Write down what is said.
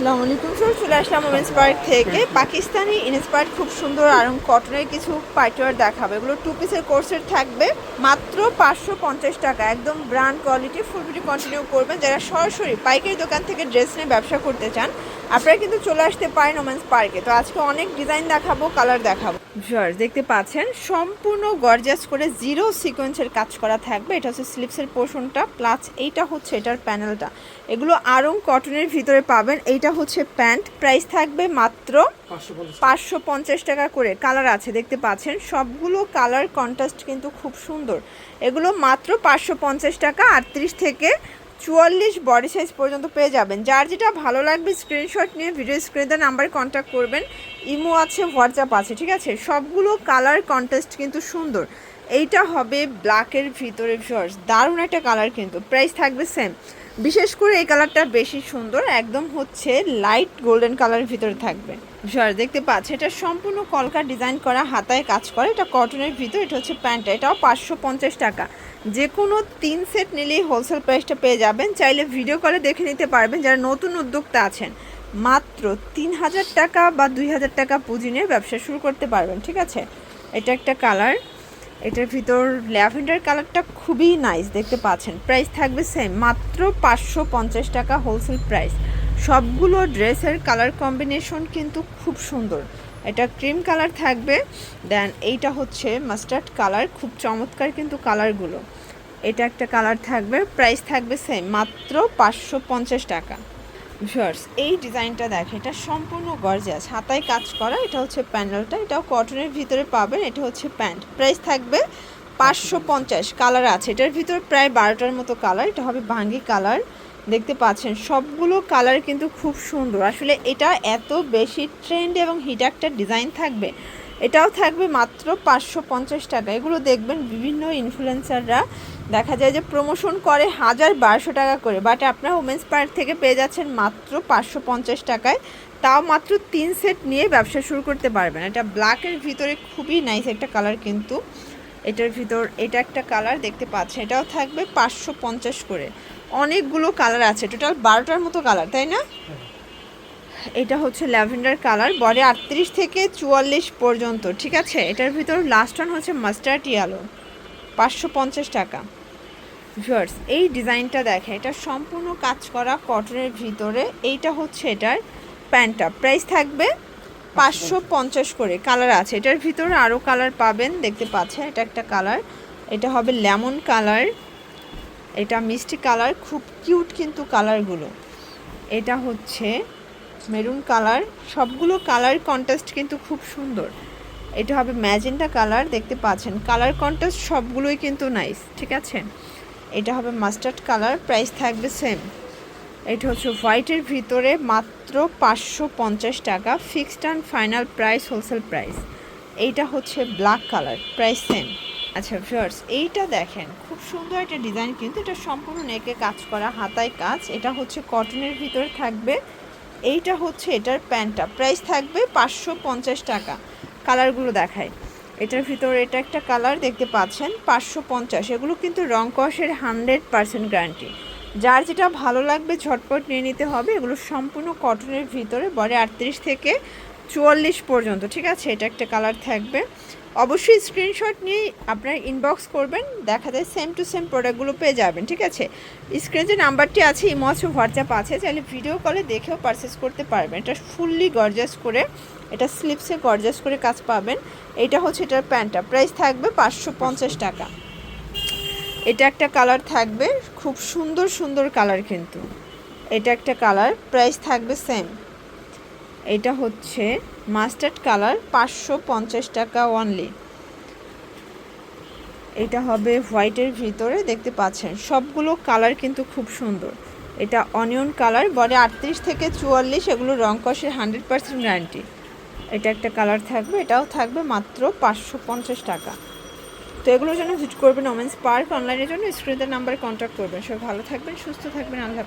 আসসালামু আলাইকুম স্যার চলে আসলাম ওমেন্স পার্ক থেকে। পাকিস্তানি ইনস্পায়ার্ড খুব সুন্দর আরং কটনের কিছু পাইটওয়ার দেখাবে। এগুলো টু পিসের কোর্সের থাকবে। মাত্র পাঁচশো পঞ্চাশ টাকা। একদম brand quality full video continue করবেন। যারা সরাসরি পাইকারি দোকান থেকে ড্রেস নিয়ে ব্যবসা করতে চান আপনারা কিন্তু চলে আসতে পারেন ওমেন্স পার্কে তো আজকে অনেক ডিজাইন দেখাবো কালার দেখাবো। ভিউয়ার্স দেখতে পাচ্ছেন, সম্পূর্ণ গর্জাস করে জিরো সিকোয়েন্সের কাজ করা থাকবে। এটা হচ্ছে স্লিপসের পোর্শনটা প্লাস এইটা হচ্ছে এটার প্যানেলটা এগুলো আরং কটনের ভিতরে পাবেন। এইটা হচ্ছে প্যান্ট প্রাইস থাকবে মাত্র পাঁচশো পঞ্চাশ টাকা করে। কালার আছে, দেখতে পাচ্ছেন, সবগুলো কালার কন্ট্রাস্ট কিন্তু খুব সুন্দর। এগুলো মাত্র পাঁচশো পঞ্চাশ টাকা, আটত্রিশ থেকে চুয়াল্লিশ বডি সাইজ পর্যন্ত পেয়ে যাবেন। যার যেটা ভালো লাগবে স্ক্রিনশট নিয়ে ভিডিও স্ক্রিনে নাম্বারে কন্ট্যাক্ট করবেন। ইমো আছে হোয়াটসঅ্যাপ আছে, ঠিক আছে? সবগুলো কালার কন্টেস্ট কিন্তু সুন্দর। এইটা হবে ব্ল্যাকের ভিতরে শর্টস দারুণ একটা কালার কিন্তু। প্রাইস থাকবে সেম বিশেষ করে এই কালারটা বেশি সুন্দর, একদম হচ্ছে লাইট গোল্ডেন কালারের ভিতরে থাকবে। শর্ট দেখতে পাচ্ছি এটা সম্পূর্ণ কলকা ডিজাইন করা, হাতায় কাজ করে, এটা কটনের ভিতর, এটা হচ্ছে প্যান্টটা এটাও পাঁচশো পঞ্চাশ টাকা। যে কোনো তিন সেট নিলেই হোলসেল প্রাইসটা পেয়ে যাবেন, চাইলে ভিডিও কলে দেখে নিতে পারবেন যারা নতুন উদ্যোক্তা আছেন। মাত্র তিন হাজার টাকা বা দুই হাজার টাকা পুঁজি নিয়ে ব্যবসা শুরু করতে পারবেন, ঠিক আছে? এটা একটা কালার এটার ভিতর ল্যাভেন্ডার কালারটা খুবই নাইস দেখতে পাচ্ছেন। প্রাইস থাকবে সেম মাত্র পাঁচশো পঞ্চাশ টাকা হোলসেল প্রাইস সবগুলো ড্রেসের কালার কম্বিনেশন কিন্তু খুব সুন্দর। এটা ক্রিম কালার থাকবে দেন এইটা হচ্ছে মাস্টার্ড কালার খুব চমৎকার কিন্তু কালারগুলো এটা একটা কালার থাকবে প্রাইস থাকবে সেম মাত্র পাঁচশো পঞ্চাশ টাকা। ভিউয়ার্স এই ডিজাইনটা দেখে, এটা সম্পূর্ণ গর্জিয়াস। হাতায় কাজ করা, এটা হচ্ছে প্যান্ডেলটা, এটাও কটনের ভিতরে পাবেন, এটা হচ্ছে প্যান্ট। প্রাইস থাকবে পাঁচশো পঞ্চাশ কালার আছে। এটার ভিতরে প্রায় বারোটার মতো কালার এটা হবে ভাঙ্গি কালার দেখতে পাচ্ছেন। সবগুলো কালার কিন্তু খুব সুন্দর। আসলে এটা এত বেশি ট্রেন্ড এবং হিট একটা ডিজাইন থাকবে। এটাও থাকবে মাত্র পাঁচশো পঞ্চাশ টাকা। এগুলো দেখবেন বিভিন্ন ইনফ্লুয়েন্সাররা দেখা যায় যে প্রমোশন করে হাজার বারোশো টাকা করে বাট আপনারা ওমেন্স পার্ক থেকে পেয়ে যাচ্ছেন মাত্র পাঁচশো পঞ্চাশ টাকায়। তাও মাত্র তিন সেট নিয়ে ব্যবসা শুরু করতে পারবেন। এটা ব্ল্যাকের ভিতরে খুবই নাইস একটা কালার কিন্তু। এটার ভিতর, এটা একটা কালার দেখতে পাচ্ছেন। এটাও থাকবে পাঁচশো পঞ্চাশ করে। অনেকগুলো কালার আছে। টোটাল বারোটার মতো কালার তাই না? এটা হচ্ছে ল্যাভেন্ডার কালার, বডি আটত্রিশ থেকে চুয়াল্লিশ পর্যন্ত, ঠিক আছে? এটার ভিতর লাস্ট ওয়ান হচ্ছে মাস্টার্ড ইয়ালো পাঁচশো পঞ্চাশ টাকা। ভিউয়ার্স এই ডিজাইনটা দেখে, এটা সম্পূর্ণ কাজ করা কটনের ভিতরে, এইটা হচ্ছে এটার প্যান্টটা প্রাইস থাকবে পাঁচশো পঞ্চাশ করে কালার আছে। এটার ভিতরে আরও কালার পাবেন, দেখতে পাচ্ছেন, এটা একটা কালার এটা হবে লেমন কালার এটা মিষ্টি কালার খুব কিউট কিন্তু কালারগুলো এটা হচ্ছে মেরুন কালার। সবগুলো কালার কন্ট্রাস্ট কিন্তু খুব সুন্দর। এটা হবে ম্যাজেন্টা কালার, দেখতে পাচ্ছেন। কালার কন্ট্রাস্ট সবগুলোই কিন্তু নাইস ঠিক আছে? এটা হবে মাস্টার্ড কালার প্রাইস থাকবে সেম এটা হচ্ছে হোয়াইটের ভিতরে মাত্র পাঁচশো পঞ্চাশ টাকা fixed and final price wholesale price এইটা হচ্ছে ব্ল্যাক কালার প্রাইস সেম আচ্ছা ভিউয়ার্স এইটা দেখেন, খুব সুন্দর একটা ডিজাইন কিন্তু এটা সম্পূর্ণ নেকে কাজ করা, হাতায় কাজ। এটা হচ্ছে কটনের ভিতরে থাকবে এইটা হচ্ছে এটার প্যান্টটা। প্রাইস থাকবে পাঁচশো পঞ্চাশ টাকা কালারগুলো দেখায়। এটার ভিতরে এটা একটা কালার দেখতে পাচ্ছেন, পাঁচশো পঞ্চাশ। এগুলো কিন্তু রং কষের হান্ড্রেড পারসেন্ট গ্যারান্টি। যার যেটা ভালো লাগবে ঝটপট নিয়ে নিতে হবে। এগুলো সম্পূর্ণ কটনের ভিতরে বড়ে আটত্রিশ থেকে চুয়াল্লিশ পর্যন্ত, ঠিক আছে? এটা একটা কালার থাকবে। অবশ্যই স্ক্রিনশট নিয়ে আপনার ইনবক্স করবেন, দেখা যায় সেম টু সেম প্রোডাক্টগুলো পেয়ে যাবেন, ঠিক আছে? স্ক্রিনে যে নাম্বারটি আছে ইমো আছে হোয়াটসঅ্যাপ আছে, চাইলে ভিডিও কলে দেখেও পারচেস করতে পারবেন। এটা ফুললি গর্জাস করে, এটা স্লিপসে গর্জাস করে কাজ পাবেন। এটা হচ্ছে এটার প্যান্টটা প্রাইস থাকবে পাঁচশো পঞ্চাশ টাকা। এটা একটা কালার থাকবে, খুব সুন্দর সুন্দর কালার কিন্তু। এটা একটা কালার প্রাইস থাকবে সেম এটা হচ্ছে মাস্টার্ড কালার পাঁচশো পঞ্চাশ টাকা অনলি এটা হবে হোয়াইটের ভিতরে, দেখতে পাচ্ছেন। সবগুলো কালার কিন্তু খুব সুন্দর। এটা অনিয়ন কালার বডি আটত্রিশ থেকে চুয়াল্লিশ, এগুলো রং কষের হান্ড্রেড পার্সেন্ট গ্যারান্টি এটা একটা কালার থাকবে, এটাও থাকবে মাত্র পাঁচশো পঞ্চাশ টাকা। তো এগুলোর জন্য ভিজিট করবেন ওমেন্স পার্ক অনলাইনের জন্য স্ক্রিনের নাম্বারে কন্ট্যাক্ট করবেন। সবাই ভালো থাকবেন, সুস্থ থাকবেন, আল্লাহ